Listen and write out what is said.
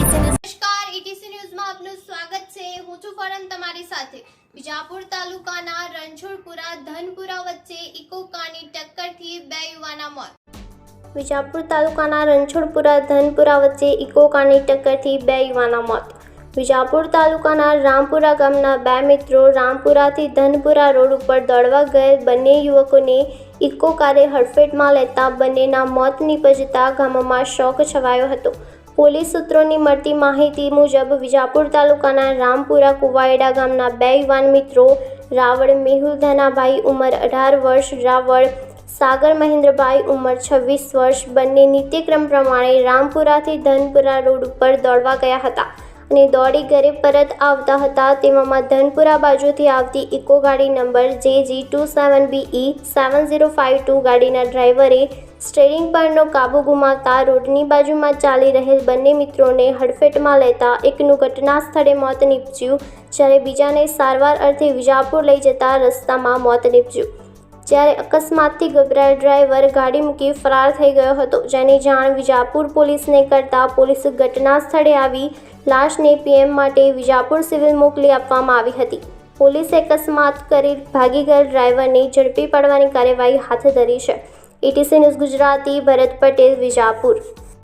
નમસ્કાર ઈટીસી ન્યૂઝમાં આપનું સ્વાગત છે. હું છું ફરન તમારી સાથે. વિજાપુર તાલુકાના રણછોડપુરા ધનપુરા વચ્ચે ઇકોકાની ટક્કરથી બે યુવાના મોત. વિજાપુર તાલુકાના રણછોડપુરા ધનપુરા વચ્ચે ઇકોકાની ટક્કરથી બે યુવાના મોત. વિજાપુર તાલુકાના રામપુરા ગામના બે મિત્રો રામપુરાથી ધનપુરા રોડ ઉપર દોડવા ગયેલ બંને યુવકોને ઇકો કારે હડફેટમાં લેતા બંનેના મોત નીપજતા ગામમાં શોક છવાયો હતો. પોલીસ સૂત્રોની મળતી માહિતી મુજબ, વિજાપુર તાલુકાના રામપુરા કુવાયડા ગામના બે યુવાન મિત્રો રાવળ મેહુલ ધનાભાઈ ઉંમર અઢાર વર્ષ, રાવળ સાગર મહેન્દ્રભાઈ ઉંમર છવ્વીસ વર્ષ બંને નિત્યક્રમ પ્રમાણે રામપુરાથી ધનપુરા રોડ ઉપર દોડવા ગયા હતા. અને દોડી ઘરે પરત આવતા હતા. તેવામાં ધનપુરા બાજુથી આવતી ઇકો ગાડી number J G two seven B E seven zero five two ગાડીના ડ્રાઈવરે સ્ટેરિંગ પરનો કાબુ ગુમાવતા રોડની બાજુમાં ચાલી રહેલ બંને મિત્રોને હડફેટમાં લેતા એકનું ઘટના સ્થળે મોત નીપજ્યું, જ્યારે બીજાને સારવાર અર્થે વિજાપુર લઈ જતા રસ્તામાં મોત નીપજ્યું. જ્યારે અકસ્માતથી ગભરાયેલ ડ્રાઈવર ગાડી મૂકી ફરાર થઈ ગયો હતો, જેની જાણ વિજાપુર પોલીસને કરતા પોલીસ ઘટના સ્થળે આવી, લાશને પીએમ માટે વિજાપુર સિવિલ મોકલી આપવામાં આવી હતી. પોલીસે અકસ્માત કરી ભાગી ગયેલ ડ્રાઈવરને ઝડપી પાડવાની કાર્યવાહી હાથ ધરી છે. ATC news Gujarati, Bharat Patel, Vijapur.